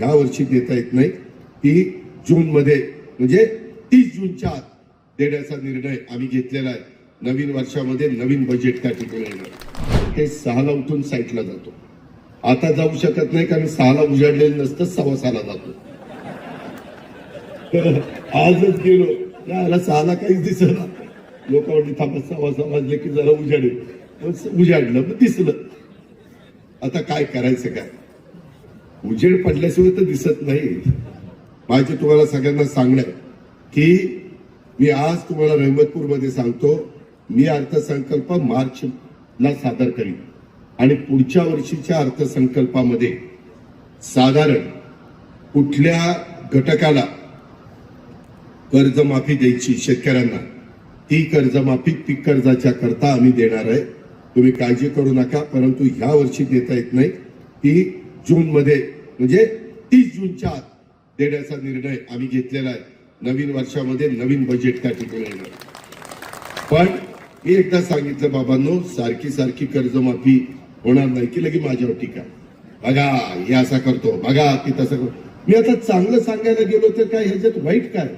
या वर्षी देता येत नाही. ती जून मध्ये म्हणजे तीस जूनच्या आत देण्याचा निर्णय आम्ही घेतलेला आहे. नवीन वर्षामध्ये नवीन बजेट त्या ठिकाणी येणार. ते सहाला उठून साईटला जातो. आता जाऊ शकत नाही कारण सहाला उजाडलेलं नसतं सव्वा सहाला जातो. आजच गेलो. याला सहाला काहीच दिसला लोक म्हणली थांबा सव्वा सहा वाजले की जरा उजाडेल. उजाडलं मग दिसलं. आता काय करायचं काय? उजेड पडल्याशिवाय तर दिसत नाही. माझे तुम्हाला सगळ्यांना सांगणं आहे की मी आज तुम्हाला रहमतपूरमध्ये सांगतो मी अर्थसंकल्प मार्च ला सादर करीन. आणि पुढच्या वर्षीच्या अर्थसंकल्पामध्ये साधारण कुठल्या घटकाला कर्जमाफी द्यायची शेतकऱ्यांना ती कर्जमाफी पीक कर्जाच्या करता आम्ही देणार आहे. तुम्ही काळजी करू नका परंतु ह्या वर्षी देता येत नाही. ती जूनमध्ये म्हणजे तीस जूनच्या आत देण्याचा निर्णय आम्ही घेतलेला आहे. नवीन वर्षामध्ये नवीन बजेट त्या ठिकाणी येणार. पण मी एकदा सांगितलं बाबांनो सारखी सारखी कर्जमाफी होणार नाही की लगे माझ्यावर टीका. बघा हे असा करतो बघा ती तसं करतो. मी आता चांगलं सांगायला गेलो तर काय ह्याच्यात वाईट काय?